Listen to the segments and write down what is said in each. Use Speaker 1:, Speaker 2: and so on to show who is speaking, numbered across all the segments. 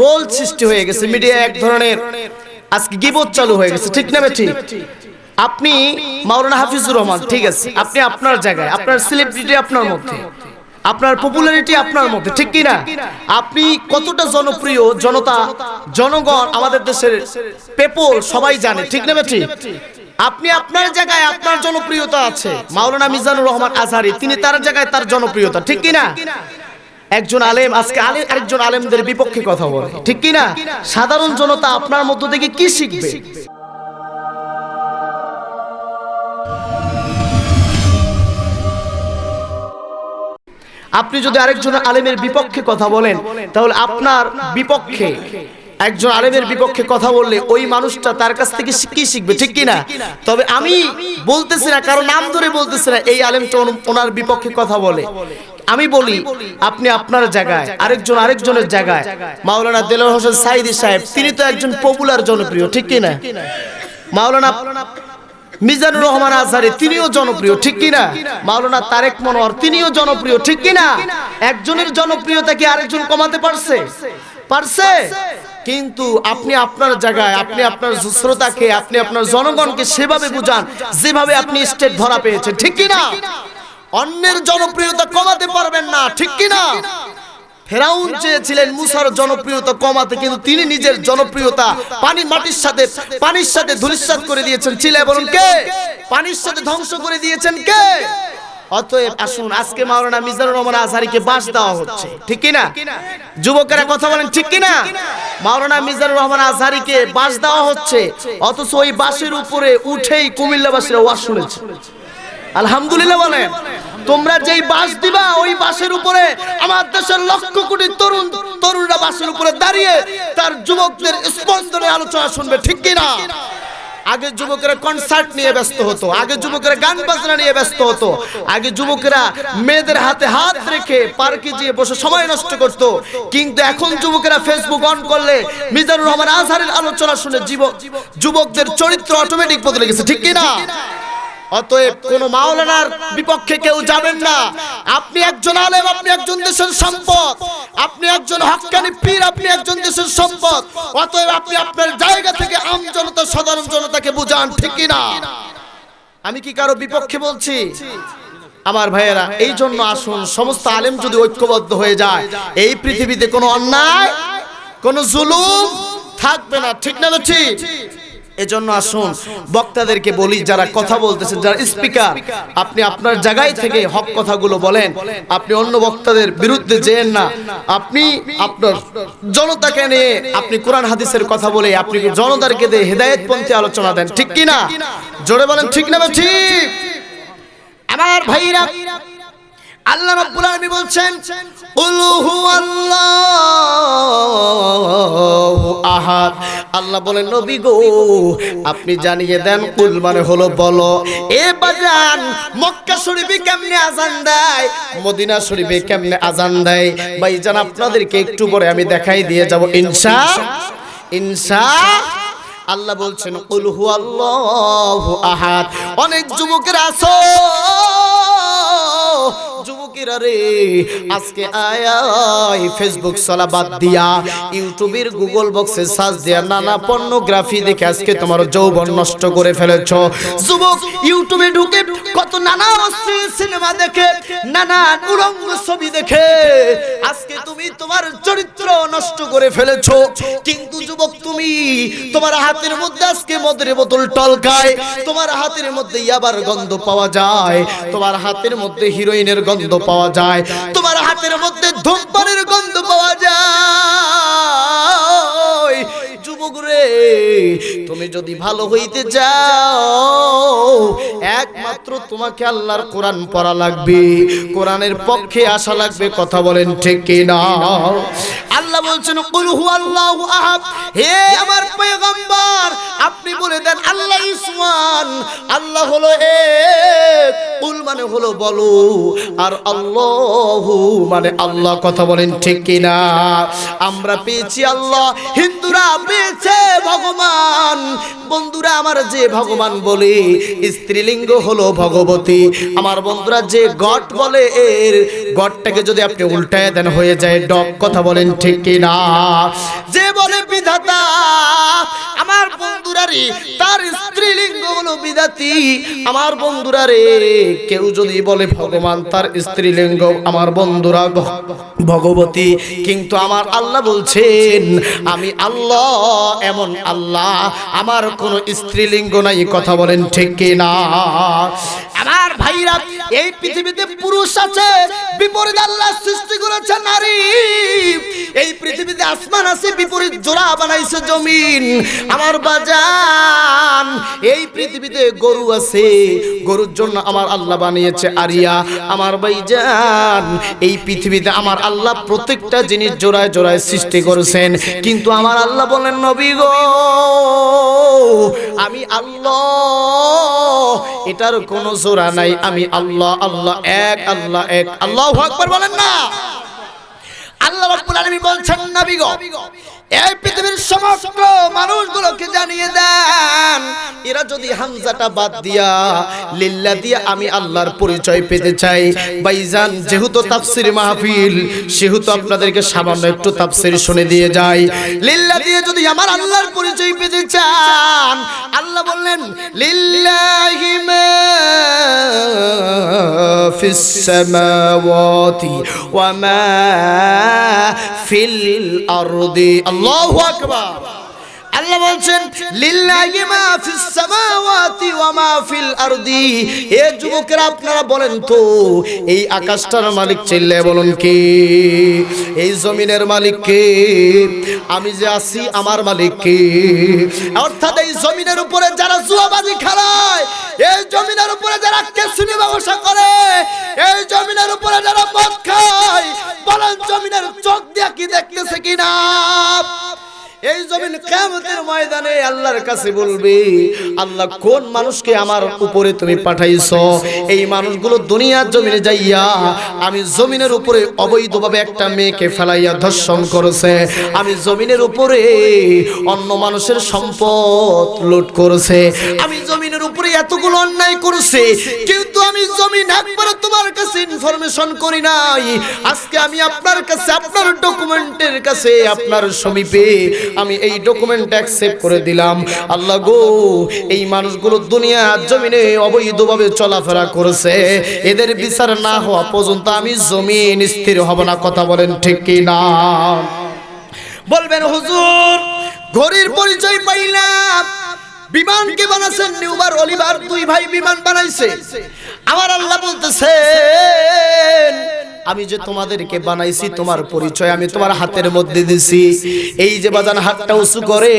Speaker 1: Role সৃষ্টি হয়ে গেছে, মিডিয়া এক ধরনের আজকে গিবত চালু হয়ে গেছে, ঠিক না ঠিক? আপনি মাওলানা হাফিজুর রহমান, ঠিক আছে, আপনি আপনার জায়গায়, আপনার সেলিব্রিটি আপনার মধ্যে, আপনার পপুলারিটি আপনার মধ্যে, ঠিক কি না আপনি কতটা জনপ্রিয় জনতা, জনগণ আমাদের দেশের পেপল সবাই জানে, ঠিক না ঠিক? আপনি আপনার জায়গায় আপনার জনপ্রিয়তা আছে, মাওলানা মিজানুর রহমান আজহারি, তিনি তার জায়গায় তার জনপ্রিয়তা, ঠিক কি না একজন আলেম আজকে আলেম আরেকজন আলেমদের বিপক্ষে কথা বলে। ঠিক কি না সাধারণ জনতা আপনার মধ্য থেকে কি শিখবে? আপনি যদি আরেকজন আলেমের বিপক্ষে কথা বলেন তাহলে আপনার বিপক্ষে একজন আলেমের বিপক্ষে কথা বললে ওই মানুষটা তার কাছ থেকে কি শিখবে? ঠিক কি না তবে আমি বলতেছি না, কারও নাম ধরে বলতেছি না, এই আলেমটা ওনার বিপক্ষে কথা বলে। আমি বলি, আপনি আপনার জায়গায়, আরেকজন আরেকজনের জায়গায়। মাওলানা দেলোয়ার হোসেন সাইদি সাহেব, তিনি তো একজন পপুলার জনপ্রিয়, ঠিক কি না মাওলানা মিজানুর রহমান আজহারি, তিনিও জনপ্রিয়, ঠিক কিনা? মাওলানা তারেক মনোহর তিনিও জনপ্রিয়, ঠিক কিনা? একজনের জনপ্রিয়তা কি আরেকজন কমাতে পারছে? পারছে? কিন্তু আপনি আপনার জায়গায়, আপনি আপনার শ্রোতাকে আপনি আপনার জনগণকে সেভাবে বুঝান, যেভাবে আপনি স্টেট ধরা পেয়েছেন। ঠিক কিনা? অন্যের জনপ্রিয়তা কমাতে পারবেন না, ঠিক কিনা? ফেরাউন চেয়েছিলেন মুসার জনপ্রিয়তা কমাতে, কিন্তু তিনি নিজের জনপ্রিয়তা পানি মাটির সাথে, পানির সাথে ধূলিসাৎ করে দিয়েছেন। চিলে বলুন কে? পানির সাথে ধ্বংস করে দিয়েছেন কে? অতএব আসুন আজকে মাওলানা মিজানুর রহমান আজহারিকে বাস দেওয়া হচ্ছে। ঠিক কি না যুবকেরা কথা বলেন ঠিক কি না মাওলানা মিজানুর রহমান আজহারিকে বাস দেওয়া হচ্ছে। অথচ ওই বাসের উপরে উঠেই কুমিল্লাবাসীরা ওয়াজ শুনেছে আলহামদুলিল্লাহ বলেন তোমরা যেই বাস দিবা ওই বাসের উপরে আমার দেশের লক্ষ কোটি তরুণ তরুণরা বাসের উপরে দাঁড়িয়ে তার যুবকদের স্পন্দনে আলোচনা শুনবে। ঠিক কি না আগে যুবকেরা কনসার্ট নিয়ে ব্যস্ত হতো, আগে যুবকেরা গান বাজনা নিয়ে ব্যস্ত হতো, আগে যুবকেরা মেয়েদের হাতে হাত রেখে পার্কে গিয়ে বসে সময় নষ্ট করত, কিন্তু এখন যুবকেরা ফেসবুক অন করলে মিজানুর রহমান আজহারের আলোচনা শুনে যুবকদের চরিত্র অটোমেটিক বদলে গেছে, ঠিক কি না অতএব কোন মাওলানার বিপক্ষে কেউ যাবেন না। আপনি একজন আলেম, আপনি একজন দেশের সম্পদ। আপনি একজন হক্কানি পীর, আপনি একজন দেশের সম্পদ। অতএব আপনি আপনার জায়গা থেকে আম জনতা, সাধারণ জনতাকে বুঝান, ঠিক কি না? আমি কি কারও বিপক্ষে বলছি? আমার ভাইয়েরা এই জন্য আসুন, সমস্ত আলেম যদি ঐক্যবদ্ধ হয়ে যায়, এই পৃথিবীতে কোনো অন্যায়, কোনো জুলুম থাকবে না, ঠিক না ঠিক? এজন্য আসুন বক্তাদেরকে বলি যারা কথা বলতেছেন যারা স্পিকার আপনি আপনার জায়গায় থেকে হক কথাগুলো বলেন আপনি অন্য বক্তাদের বিরুদ্ধে যেন না আপনি আপনার জনতাকে নিয়ে আপনি কোরআন হাদিসের কথা বলে আপনি জনতাকে দিয়ে হেদায়েতপন্থী আলোচনা দেন ঠিক কি না জোরে বলেন ঠিক না ঠিক আমার ভাইরা আল্লাহ রাব্বুল আলামিন বলছেন, কুল হুয়াল্লাহু আহাদ। আল্লাহ বলেন, নবী গো, আপনি জানিয়ে দেন কুল মানে হলো বলো। এ বাজান মক্কা শরীফে কেমনে আজান দেয়? মদিনা শরীফে কেমনে আজান দেয়? ভাইজান, আপনাদেরকে একটু পরে আমি দেখাই দিয়ে যাব, ইনশা ইনশা আল্লাহ বলছেন, কুল হুয়াল্লাহু আহাদ। অনেক যুবকের আছো আজকে তুমি তোমার চরিত্র নষ্ট করে ফেলেছ। কিন্তু যুবক, তুমি তোমার হাতের মধ্যে আজকে মদের বোতল টলকায়, তোমার হাতের মধ্যে ইয়াবার গন্ধ পাওয়া যায়, তোমার হাতের মধ্যে হিরোইনের গন্ধ পাওয়া যায়। তোমার হাতের মধ্যে ধূমপানের গন্ধ পাওয়া যায়। যুবক রে, তুমি যদি ভালো হইতে যাও একমাত্র তোমাকে আল্লাহর কোরআন পড়া লাগবে। কোরআনের পক্ষে আসা লাগবে, কথা বলেন ঠিক কি না আল্লাহ বলছেন, কুল হুয়াল্লাহু আহাদ। হে আমার পয়গম্বর, আপনি বলে দেন, আল্লাহ ইসমান। আল্লাহ হলো এক। উল মানে হলো বলো, আর আল্লাহ মানে আল্লাহ কথা বলেন ঠিক কিনা? আমরা পেয়েছি আল্লাহ, হিন্দুরা পেয়েছে ভগবান। বন্ধুরা, আমার যে ভগবান বলে, স্ত্রীলিঙ্গ হলো ভগবতী। আমার বন্ধুরা, যে গট বলে, এর গটটাকে যদি আপনি উল্টায় দেন, হয়ে যায় ডক কথা বলেন ঠিক কিনা? যে বলে বিধাতা, আমার বন্ধুরা রে, তার স্ত্রীলিঙ্গ হলো বিধাতি। আমার বন্ধুরা রে কেউ যদি বলে, ভগবান তার স্ত্রীলিঙ্গ, আমার বন্ধুরা ভগবতী, কিন্তু আমার আল্লাহ বলছেন, আমি আল্লাহ, এমন আল্লাহ, আমার কোনো স্ত্রীলিঙ্গ নাই। কথা বলেন ঠিক কিনা? আমার ভাইরা এই পৃথিবীতে পুরুষ আছে বিপরীত আল্লাহ সৃষ্টি করেছে নারী। এই পৃথিবীতে আসমান আছে বিপরীত জোড়া বানাইছে জমিন। আমার বাজান এই পৃথিবীতে গরু আছে গরুর জন্য আমার আল্লাহ বানিয়েছে আরিয়া। আমার ভাইজান এই পৃথিবীতে আমার আল্লাহ প্রত্যেকটা জিনিস জোড়ায় জোড়ায় সৃষ্টি করেছেন। কিন্তু আমার আল্লাহ বলেন নবী গো আমি আল্লাহ এটার কোনো জোড়া নাই আমি আল্লাহ আল্লাহ আল্লাহ, এক আল্লাহ এক। আল্লাহ আকবার বলেন না। আল্লাহ রাব্বুল আলামিন বলছেন, নবী গো এই পৃথিবীর সমস্ত মানুষগুলোকে জানিয়ে দেন, এরা যদি হামজাটা বাদ দিয়া, লিল্লা দিয়া আমি আল্লাহর পরিচয় পেতে চাই। ভাইজান যেহেতু তাফসির মাহফিল, সেহেতু আপনাদেরকে সামান্য একটু তাফসির শুনে দিয়ে যাই। লিল্লা দিয়ে যদি আমার আল্লাহর পরিচয় পেতে চান, আল্লাহ বললেন, লিল্লাহি মা ফিস সামাওয়াতি ওয়া মা ফিল আরদি। আল্লাহু আকবার আল্লাহ বলছেন, লিল্লাহি মা ফিস সামাওয়াতি ওয়া মা ফিল আরদি। এ যুবকেরা, আপনারা বলেন তো, এই আকাশটার মালিক চিল্লে বলুন কি? এই জমিনের মালিক কে? আমি যে আছি, আমার মালিক কে? অর্থাৎ এই জমিনের উপরে যারা জুয়াবাজি খেলায়, এই জমিনের উপরে যারা কেসিনি ব্যবসা করে, এই জমিনের উপরে যারা মদ খায়, বলেন জমিনের চোখ দিয়া কি দেখতেছে কিনা? এই জমিন কিয়ামতের ময়দানে আল্লাহর কাছে বলবে আল্লাহ কোন মানুষকে আমার উপরে তুমি পাঠাইছো? এই মানুষগুলো দুনিয়ার জমিনে যাইয়া আমি জমিনের উপরে অবৈধভাবে একটা মেয়েকে ফেলাইয়া ধর্ষণ করেছে। আমি জমিনের উপরে অন্য মানুষের সম্পদ লুট করেছে। আমি জমিনের উপরে এতগুলো অন্যায় করেছে কিন্তু আমি জমিন একবার তোমার কাছে ইনফরমেশন করি নাই। আজকে আমি আপনার কাছে আপনার ডকুমেন্টের কাছে আপনার সমীপে আমি এই ডকুমেন্ট অ্যাকসেপ্ট করে দিলাম। আল্লাহ গো, এই মানুষগুলো দুনিয়া জমিনে অবৈধভাবে চলাফেরা করেছে। এদের বিচার না হওয়া পর্যন্ত আমি জমিন স্থির হব না, কথা বলেন ঠিক কি না? বলবেন, হুজুর, ঘড়ির পরিচয় পাইলাম। বিমান বিমানকে বানাচ্ছেন নিউবার অলিভার দুই ভাই বিমান বানাইছে। আমার আল্লাহ বলতেছেন আমি যে তোমাদেরকে বানাইছি তোমার পরিচয় আমি তোমার হাতের মধ্যে দিছি। এই যে বাজান হাতটা উঁচু করে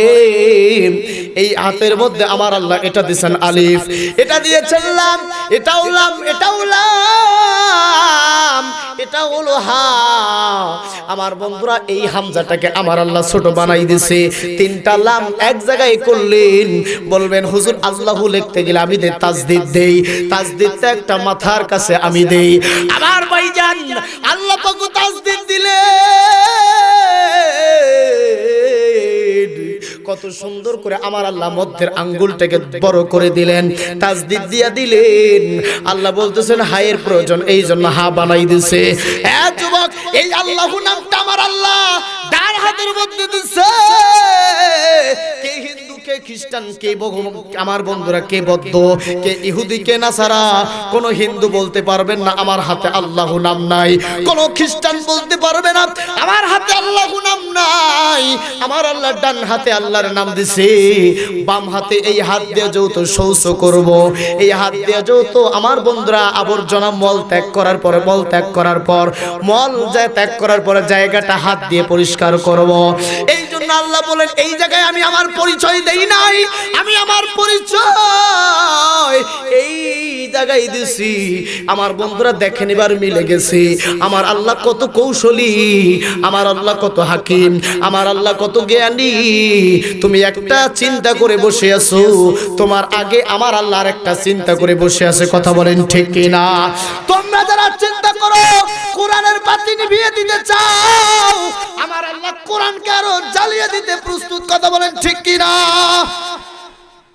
Speaker 1: এই হাতের মধ্যে আমার আল্লাহ এটা দিছেন আলিফ এটা দিয়েছেন লাম এটাও লাম এটাও লাম এটা হলো হা আমার বন্ধুরা এই হামজাটাকে আমার আল্লাহ ছোট বানাই দিছে। তিনটা লাম এক জায়গায় করলেন। বলবেন হুজুর আল্লাহু লিখতে গেলে আমি দে তাজদিদ দেই। তাজদিদটা একটা মাথার কাছে আমি দেই। আমার ভাইজান আল্লাহ পাক দিলে কত সুন্দর করে আমার আল্লাহ মধ্যের আঙ্গুলটাকে বড় করে দিলেন তাজদিদ দিয়া দিলেন। আল্লাহ বলতেছেন হায়ের প্রয়োজন এই জন্য হা বানাই দিছে। এ যুবক এই আল্লাহ নামটা আমার আল্লাহ ডান হাতের মধ্যে দিছে। কে হিন্দু আমার বন্ধুরা কে বদ্ধ, কে ইহুদি, কে নাসারা, কোন হিন্দু বলতে পারবেন না, আমার হাতে আল্লাহ নাম নাই। কোন খ্রিস্টান বলতে পারবে না, আমার হাতে আল্লাহ নাম নাই। আমার আল্লাহ ডান হাতে আল্লাহর নাম বাম হাতে এই হাত দিয়ে যেহেতু শৌচ করব। এই হাত দিয়ে যেহেতু আমার বন্ধুরা আবর্জনা মল ত্যাগ করার পরে মল ত্যাগ করার পর মল যায় ত্যাগ করার পরে জায়গাটা হাত দিয়ে পরিষ্কার করব। এই আল্লাহ বলেন, এই জায়গায় আমি আমার পরিচয় দেই নাই, আমি আমার পরিচয় এই জায়গায় দিছি। আমার বন্ধুরা দেখেন, এবার মিলে গেছে। আমার আল্লাহ কত কৌশলী, আমার আল্লাহ কত হাকিম, আমার আল্লাহ কত জ্ঞানী। তুমি একটা চিন্তা করে বসে আছো, তোমার আগে আমার আল্লাহ আর একটা চিন্তা করে বসে আছে, কথা বলেন ঠিক কিনা? তোমরা যারা চিন্তা করো, কোরআনের বাতি নিভিয়ে দিতে চাও, আমার আল্লাহ কোরআনকে আরও জ্বালিয়ে দিতে প্রস্তুত। কথা বলেন ঠিক কিনা?